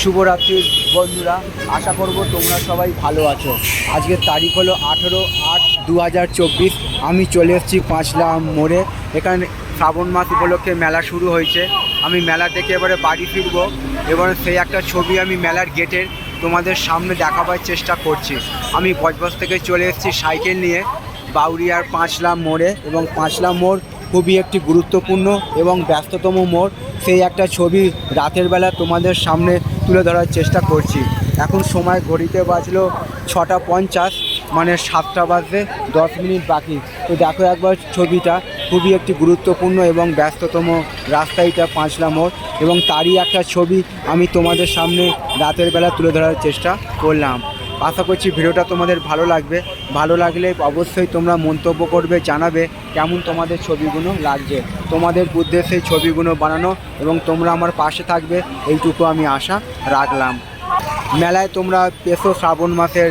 শুভরাত্রির বন্ধুরা, আশা করব তোমরা সবাই ভালো আছো। আজকের তারিখ হলো আঠেরো আট দু আমি চলে এসেছি পাঁচলা মোড়ে। এখানে শ্রাবণ মাস উপলক্ষে মেলা শুরু হয়েছে। আমি মেলা দেখে এবারে বাড়ি ফিরবো। এবার সেই একটা ছবি আমি মেলার গেটের তোমাদের সামনে দেখাবার চেষ্টা করছি। আমি বজবজ থেকে চলে এসেছি সাইকেল নিয়ে বাউরিয়ার পাঁচলা মোড়ে এবং পাঁচলা মোড় খুবই একটি গুরুত্বপূর্ণ এবং ব্যস্ততম মোড়। সেই একটা ছবি রাতের বেলা তোমাদের সামনে তুলে ধরার চেষ্টা করছি। এখন সময় ঘড়িতে বাজলো ছটা পঞ্চাশ মানে সাতটা বাজতে দশ মিনিট বাকি। তো দেখো একবার ছবিটা, খুবই একটি গুরুত্বপূর্ণ এবং ব্যস্ততম রাস্তা এটা পাঁচলা মোড় এবং তারই একটা ছবি আমি তোমাদের সামনে রাতের বেলা তুলে ধরার চেষ্টা করলাম। আশা করছি ভিডিওটা তোমাদের ভালো লাগবে। ভালো লাগলে অবশ্যই তোমরা মন্তব্য করবে, জানাবে কেমন তোমাদের ছবিগুলো লাগবে তোমাদের উদ্দেশ্যে ছবিগুলো বানানো এবং তোমরা আমার পাশে থাকবে, এইটুকু আমি আশা রাখলাম। মেলায় তোমরা পেশো শ্রাবণ মাসের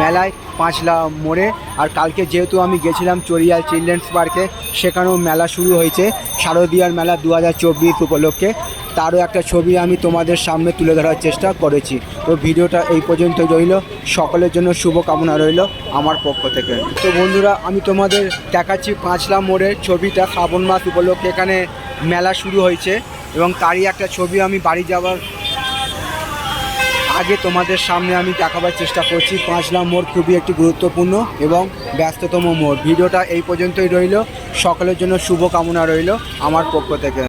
মেলায় পাঁচলা মোড়ে। আর কালকে যেহেতু আমি গেছিলাম চরিয়াল চিলড্রেন্স পার্কে, সেখানেও মেলা শুরু হয়েছে। শারদীয়ার মেলা দু হাজার চব্বিশ উপলক্ষে। তারও একটা ছবি আমি তোমাদের সামনে তুলে ধরার চেষ্টা করেছি। তো ভিডিওটা এই পর্যন্ত রইল। সকলের জন্য শুভকামনা রইল আমার পক্ষ থেকে। তো বন্ধুরা, আমি তোমাদের দেখাচ্ছি পাঁচলা মোড়ের ছবিটা শ্রাবণ মাস উপলক্ষে এখানে মেলা শুরু হয়েছে। এবং তারই একটা ছবি আমি বাড়ি যাওয়ার আগে তোমাদের সামনে আমি দেখাবার চেষ্টা করছি পাঁচলা মোড় খুবই একটি গুরুত্বপূর্ণ এবং ব্যস্ততম মোড়। ভিডিওটা এই পর্যন্তই রইল। সকলের জন্য শুভকামনা রইল আমার পক্ষ থেকে।